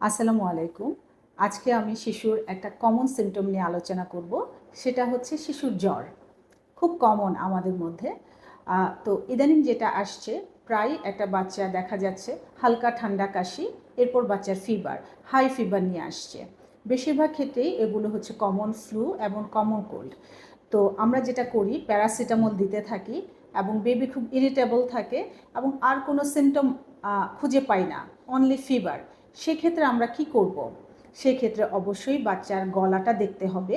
আসসালামু আলাইকুম। আজকে আমি শিশুর একটা কমন সিমটম নিয়ে আলোচনা করব, সেটা হচ্ছে শিশুর জ্বর। খুব কমন আমাদের মধ্যে। তো ইদানিং যেটা আসছে, প্রায় একটা বাচ্চা দেখা যাচ্ছে হালকা ঠান্ডা কাশি, এরপর বাচ্চার ফিভার হাই ফিভার নিয়ে আসছে। বেশিরভাগ ক্ষেত্রেই এগুলো হচ্ছে কমন ফ্লু এবং কমন কোল্ড তো আমরা যেটা করি প্যারাসিটামল দিতে থাকি এবং বেবি খুব ইরিটেবল থাকে এবং আর কোনো সিমটম খুঁজে পাই না অনলি ফিভার সেক্ষেত্রে আমরা কি করব? সেক্ষেত্রে অবশ্যই বাচ্চার গলাটা দেখতে হবে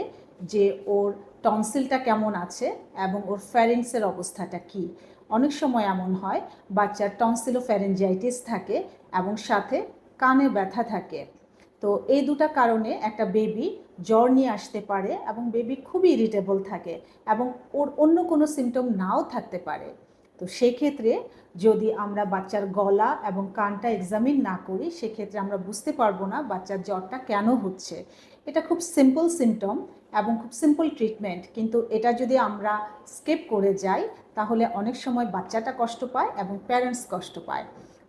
যে ওর টনসিলটা কেমন আছে এবং ওর ফ্যারিংসের অবস্থাটা কি। অনেক সময় এমন হয়, বাচ্চার টনসিলো ফ্যারেঞ্জাইটিস থাকে এবং সাথে কানে ব্যথা থাকে। তো এই দুটা কারণে একটা বেবি জ্বর নিয়ে আসতে পারে এবং বেবি খুবই ইরিটেবল থাকে এবং ওর অন্য কোনো সিমটম নাও থাকতে পারে। তো সেক্ষেত্রে যদি আমরা বাচ্চার গলা এবং কানটা এক্সামিন না করি, সেক্ষেত্রে আমরা বুঝতে পারব না বাচ্চার জ্বরটা কেন হচ্ছে। এটা খুব সিম্পল সিমটম এবং খুব সিম্পল ট্রিটমেন্ট কিন্তু এটা যদি আমরা স্কেপ করে যাই, তাহলে অনেক সময় বাচ্চাটা কষ্ট পায় এবং প্যারেন্টস কষ্ট পায়।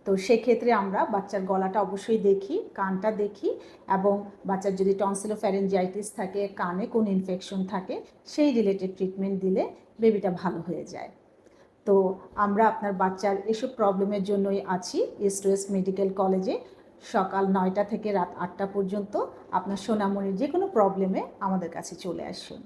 তো সেক্ষেত্রে আমরা বাচ্চার গলাটা অবশ্যই দেখি, কানটা দেখি এবং বাচ্চার যদি টনসিলো ফ্যারেঞ্জাইটিস থাকে, কানে কোন ইনফেকশন থাকে, সেই রিলেটেড ট্রিটমেন্ট দিলে বেবিটা ভালো হয়ে যায়। তো আমরা আপনার বাচ্চার এসব প্রবলেমের জন্যই আছি ইস্ট ওয়েস্ট মেডিকেল কলেজে সকাল নয়টা থেকে রাত আটটা পর্যন্ত আপনার সোনামণির যে কোনো প্রবলেমে আমাদের কাছে চলে আসুন।